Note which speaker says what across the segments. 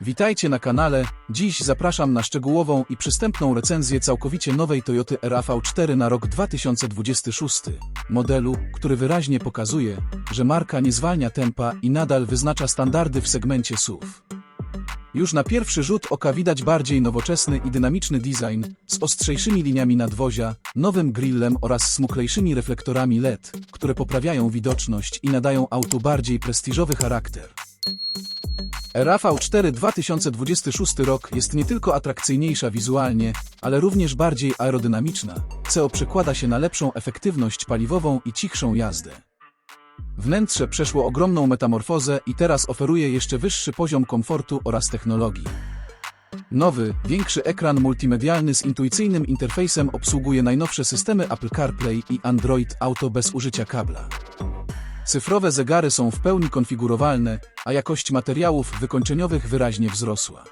Speaker 1: Witajcie na kanale. Dziś zapraszam na szczegółową i przystępną recenzję całkowicie nowej Toyoty RAV4 na rok 2026. Modelu, który wyraźnie pokazuje, że marka nie zwalnia tempa i nadal wyznacza standardy w segmencie SUV. Już na pierwszy rzut oka widać bardziej nowoczesny i dynamiczny design z ostrzejszymi liniami nadwozia, nowym grillem oraz smuklejszymi reflektorami LED, które poprawiają widoczność i nadają autu bardziej prestiżowy charakter. RAV4 2026 rok jest nie tylko atrakcyjniejsza wizualnie, ale również bardziej aerodynamiczna, co przekłada się na lepszą efektywność paliwową i cichszą jazdę. Wnętrze przeszło ogromną metamorfozę i teraz oferuje jeszcze wyższy poziom komfortu oraz technologii. Nowy, większy ekran multimedialny z intuicyjnym interfejsem obsługuje najnowsze systemy Apple CarPlay i Android Auto bez użycia kabla. Cyfrowe zegary są w pełni konfigurowalne, a jakość materiałów wykończeniowych wyraźnie wzrosła.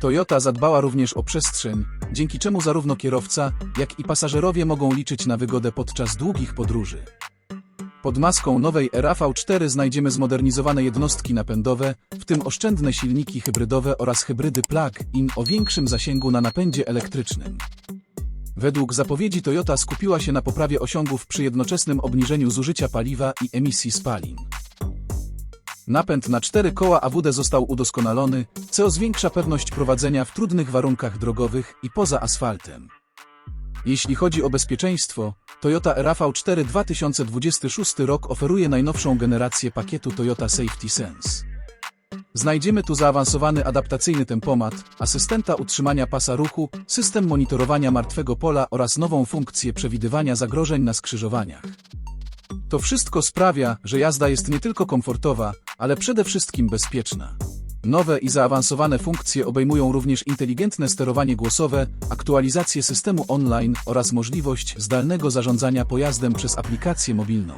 Speaker 1: Toyota zadbała również o przestrzeń, dzięki czemu zarówno kierowca, jak i pasażerowie mogą liczyć na wygodę podczas długich podróży. Pod maską nowej RAV4 znajdziemy zmodernizowane jednostki napędowe, w tym oszczędne silniki hybrydowe oraz hybrydy plug-in o większym zasięgu na napędzie elektrycznym. Według zapowiedzi Toyota skupiła się na poprawie osiągów przy jednoczesnym obniżeniu zużycia paliwa i emisji spalin. Napęd na cztery koła AWD został udoskonalony, co zwiększa pewność prowadzenia w trudnych warunkach drogowych i poza asfaltem. Jeśli chodzi o bezpieczeństwo, Toyota RAV4 2026 rok oferuje najnowszą generację pakietu Toyota Safety Sense. Znajdziemy tu zaawansowany adaptacyjny tempomat, asystenta utrzymania pasa ruchu, system monitorowania martwego pola oraz nową funkcję przewidywania zagrożeń na skrzyżowaniach. To wszystko sprawia, że jazda jest nie tylko komfortowa, ale przede wszystkim bezpieczna. Nowe i zaawansowane funkcje obejmują również inteligentne sterowanie głosowe, aktualizację systemu online oraz możliwość zdalnego zarządzania pojazdem przez aplikację mobilną.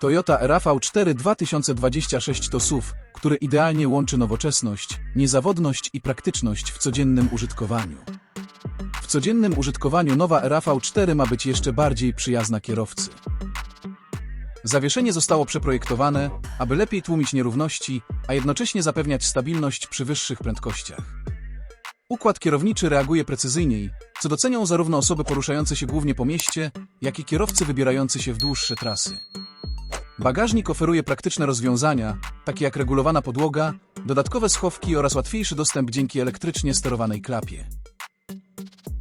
Speaker 1: Toyota RAV4 2026 to SUV, który idealnie łączy nowoczesność, niezawodność i praktyczność w codziennym użytkowaniu. W codziennym użytkowaniu nowa RAV4 ma być jeszcze bardziej przyjazna kierowcy. Zawieszenie zostało przeprojektowane, aby lepiej tłumić nierówności, a jednocześnie zapewniać stabilność przy wyższych prędkościach. Układ kierowniczy reaguje precyzyjniej, co docenią zarówno osoby poruszające się głównie po mieście, jak i kierowcy wybierający się w dłuższe trasy. Bagażnik oferuje praktyczne rozwiązania, takie jak regulowana podłoga, dodatkowe schowki oraz łatwiejszy dostęp dzięki elektrycznie sterowanej klapie.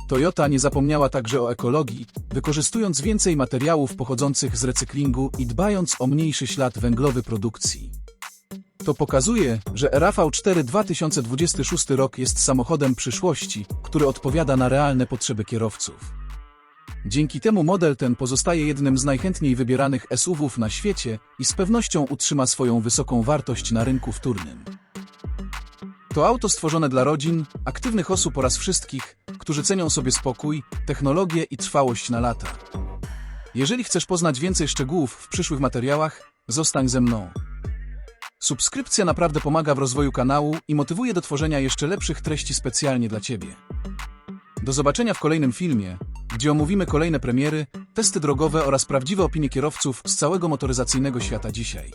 Speaker 1: Toyota nie zapomniała także o ekologii, wykorzystując więcej materiałów pochodzących z recyklingu i dbając o mniejszy ślad węglowy produkcji. To pokazuje, że RAV4 2026 rok jest samochodem przyszłości, który odpowiada na realne potrzeby kierowców. Dzięki temu model ten pozostaje jednym z najchętniej wybieranych SUV-ów na świecie i z pewnością utrzyma swoją wysoką wartość na rynku wtórnym. To auto stworzone dla rodzin, aktywnych osób oraz wszystkich, którzy cenią sobie spokój, technologię i trwałość na lata. Jeżeli chcesz poznać więcej szczegółów w przyszłych materiałach, zostań ze mną. Subskrypcja naprawdę pomaga w rozwoju kanału i motywuje do tworzenia jeszcze lepszych treści specjalnie dla Ciebie. Do zobaczenia w kolejnym filmie, gdzie omówimy kolejne premiery, testy drogowe oraz prawdziwe opinie kierowców z całego motoryzacyjnego świata dzisiaj.